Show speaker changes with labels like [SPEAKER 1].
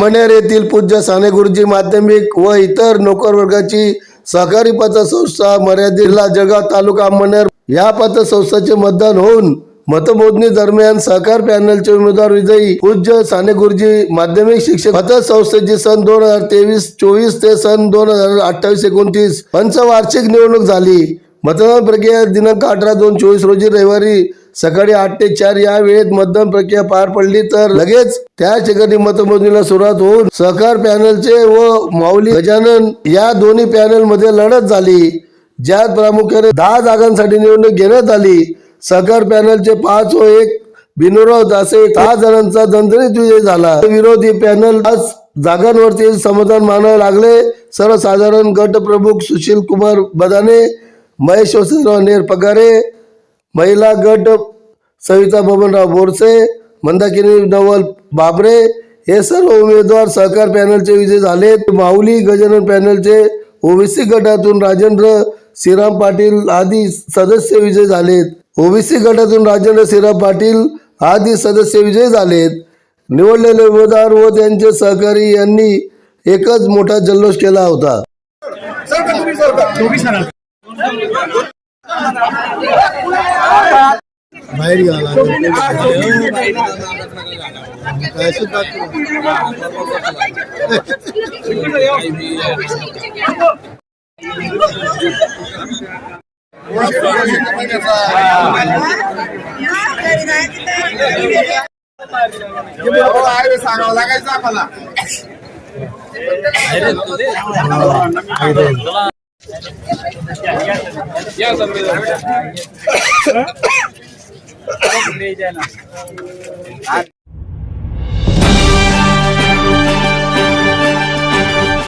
[SPEAKER 1] अमळनेर येथील पूज्य साने गुरुजी माध्यमिक व इतर नोकरवर्गाची सहकारी पतसंस्था मर्यादित जिल्हा जळगाव तालुका अमळनेर या पतसंस्थेचे मतदान होऊन मतमोजणी दरम्यान सहकार पॅनलचे उमेदवार विजयी पूज्य साने गुरुजी माध्यमिक शिक्षक पतसंस्थेची सन दोन हजार तेवीस चोवीस ते सन दोन हजार अठ्ठावीस एकोणतीस पंचवार्षिक निवडणूक झाली. मतदान प्रक्रिया दिनांक अठरा दोन चोवीस रोजी रविवारी सकाळी आठ ते चार या वेळेत मतदान प्रक्रिया पार पडली तर लगेच त्या ठिकाणी मतमोजणीला सुरुवात होऊन सहकार पॅनलचे व माऊली गजानन या दोन्ही पॅनलमध्ये लढत झाली. ज्यात प्रामुख्याने दहा जागांसाठी निवडणूक घेण्यात आली. सहकार पॅनलचे पाच व एक बिनविरोध असे दहा जणांचा दणदणीत विजय झाला. विरोधी पॅनल पाच जागांवरती समाधान मानावे लागले. सर्वसाधारण गट प्रमुख सुशील कुमार बदाने महेश वसंतराव नेर पगारे महिला गट सविता बबनराव बोरसे मंदाकिनी नवल बाबरे हे सर्व उमेदवार सहकार पॅनलचे विजय झाले माऊली गजानन पॅनलचे ओबीसी गटातून राजेंद्र श्रीराम पाटील आदी सदस्य विजय झालेत. ओबीसी गटातून राजेंद्र श्रीराम पाटील आदी सदस्य विजय झालेत. निवडलेले उमेदवार व त्यांचे सहकारी यांनी एकच मोठा जल्लोष केला होता. बाहेर
[SPEAKER 2] सांगावं लागायचं आम्हाला